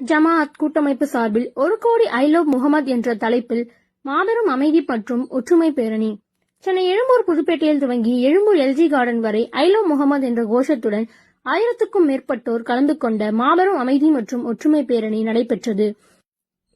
சுன்னத் ஜமாஅத் கூட்டமைப்பு சார்பில் ஒரு கோடி ஐ லவ் முகமது என்ற தலைப்பில் மாபெரும் அமைதி மற்றும் ஒற்றுமை பேரணி. சென்னை எழும்பூர் புதுப்பேட்டையில் துவங்கி எழும்பூர் எல்ஜி கார்டன் வரை ஐ லவ் முகமது என்ற கோஷத்துடன் ஆயிரத்துக்கும் மேற்பட்டோர் கலந்து கொண்ட மாபெரும் அமைதி மற்றும் ஒற்றுமை பேரணி நடைபெற்றது.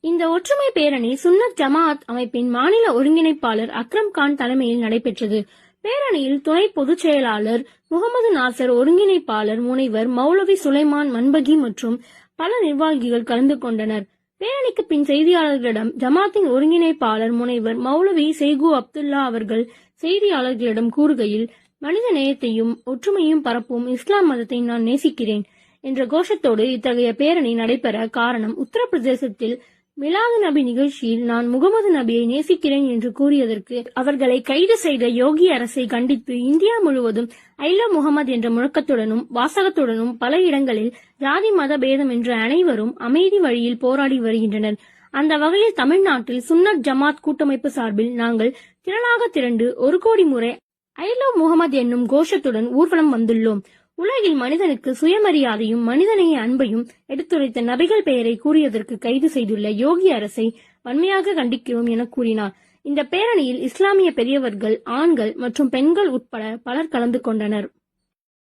இந்த ஒற்றுமை பேரணி சுன்னத் ஜமாஅத் அமைப்பின் மாநில ஒருங்கிணைப்பாளர் அக்ரம் கான் தலைமையில் நடைபெற்றது. பேரணியில் துணை பொதுச் செயலாளர் முகமது நாசர் ஒருங்கிணைப்பாளர் முனைவர் மௌலவி சுலைமான் மன்பகி மற்றும் பல நிர்வாகிகள் கலந்து கொண்டனர். பேரணிக்கு பின் செய்தியாளர்களிடம் ஜமாத்தின் ஒருங்கிணைப்பாளர் முனைவர் மௌலவி செய்கு அப்துல்லா அவர்கள் செய்தியாளர்களிடம் கூறுகையில் மனித நேயத்தையும் ஒற்றுமையும் பரப்பும் இஸ்லாம் மதத்தை நான் நேசிக்கிறேன் என்ற கோஷத்தோடு இத்தகைய பேரணி நடைபெற காரணம் உத்தரப்பிரதேசத்தில் மிலாது நபி நிகழ்ச்சியில் நான் முகமது நபியை நேசிக்கிறேன் என்று கூறியதற்கு அவர்களை கைது செய்த யோகி அரசை கண்டித்து இந்தியா முழுவதும் ஐலோ முகமது என்ற முழக்கத்துடனும் வாசகத்துடனும் பல இடங்களில் ஜாதி மத பேதம் என்ற அனைவரும் அமைதி வழியில் போராடி வருகின்றனர். அந்த வகையில் தமிழ்நாட்டில் சுன்னத் ஜமாத் கூட்டமைப்பு சார்பில் நாங்கள் திரளாக திரண்டு ஒரு கோடி முறை ஐலோ முகமது என்னும் கோஷத்துடன் ஊர்வலம் வந்துள்ளோம். உலகில் மனிதனுக்கு சுயமரியாதையும் மனிதநேய அன்பையும் எடுத்துரைத்த நபிகள் பெயரை கூறியதற்கு கைது செய்துள்ள யோகி அரசை வன்மையாக கண்டிக்கிறோம் என கூறினார். இந்த பேரணியில் இஸ்லாமிய பெரியவர்கள் ஆண்கள் மற்றும் பெண்கள் உட்பட பலர் கலந்து கொண்டனர்.